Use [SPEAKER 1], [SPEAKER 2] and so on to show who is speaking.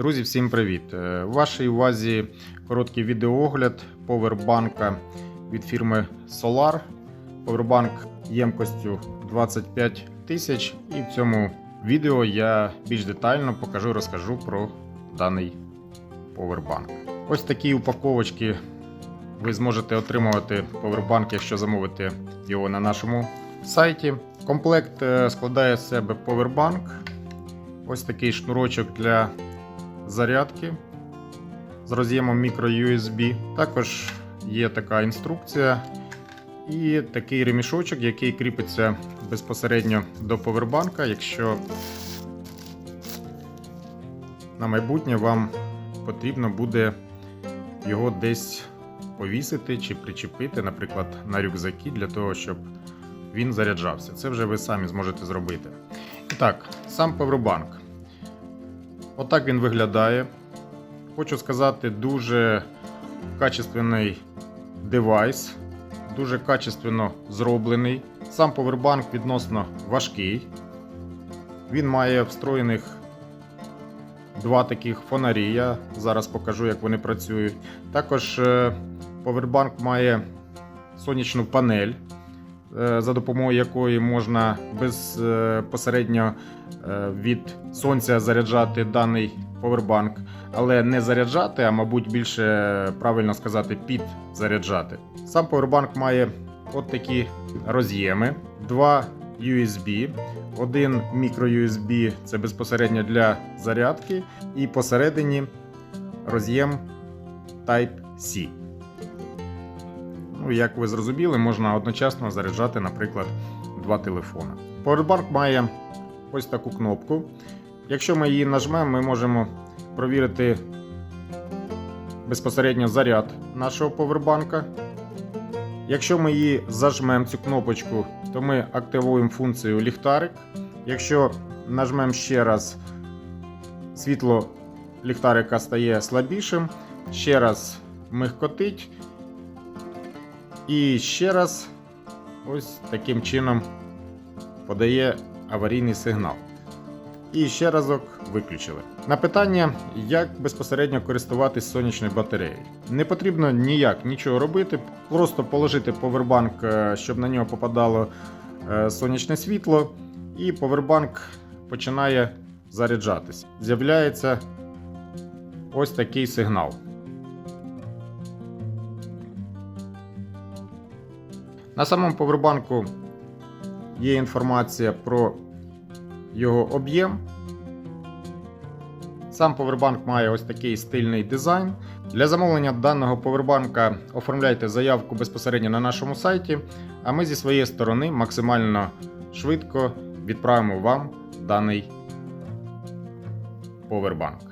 [SPEAKER 1] Друзі, всім привіт! Е, У вашій увазі короткий відеоогляд повербанка від фірми Solar. Повербанк ємкостю 25 тисяч. І в цьому відео я більш детально покажу розкажу про даний повербанк. Ось такі упаковочки ви зможете отримувати повербанк, якщо замовите його на нашому сайті. Комплект е, складає з себе повербанк. Ось такий шнурочок для зарядки з роз'ємом microUSB. Також є така інструкція і такий ремішочок, який кріпиться безпосередньо до повербанка, якщо на майбутнє вам потрібно буде його десь повісити чи причепити, наприклад, на рюкзаки, для того, щоб він заряджався. Це вже ви самі зможете зробити. І так, сам повербанк. Отак він виглядає. Хочу сказати, дуже качественний девайс, дуже качественно зроблений. Сам повербанк відносно важкий. Він має встроєних два таких фонарі. Я зараз покажу, як вони працюють. Також е, повербанк має сонячну панель, за допомогою якої можна безпосередньо е, від сонця заряджати даний повербанк, але не заряджати, а мабуть більше правильно сказати, підзаряджати. Сам повербанк має от такі роз'єми, два USB, один microUSB це безпосередньо для зарядки, і посередині роз'єм Type-C. Як ви зрозуміли, можна одночасно заряджати, наприклад, два телефони. Powerbank має ось таку кнопку. Якщо ми її нажмемо, ми можемо провірити безпосередньо заряд нашого повербанка. Якщо ми її зажмемо цю кнопочку, то ми активуємо функцію ліхтарик. Якщо нажмемо ще раз, світло ліхтарика стає слабішим, ще раз мигкотить. І ще раз ось таким чином подає аварійний сигнал. І ще разок виключили. На питання, як безпосередньо користуватись сонячною батареєю. Не потрібно ніяк нічого робити, просто положити повербанк, е, щоб на нього попадало е, сонячне світло, і повербанк починає заряджатись. З'являється ось такий сигнал. На самому повербанку є інформація про його об'єм. Сам повербанк має ось такий стильний дизайн. Для замовлення даного повербанка оформляйте заявку безпосередньо на нашому сайті, а ми зі своєї сторони максимально швидко відправимо вам даний повербанк.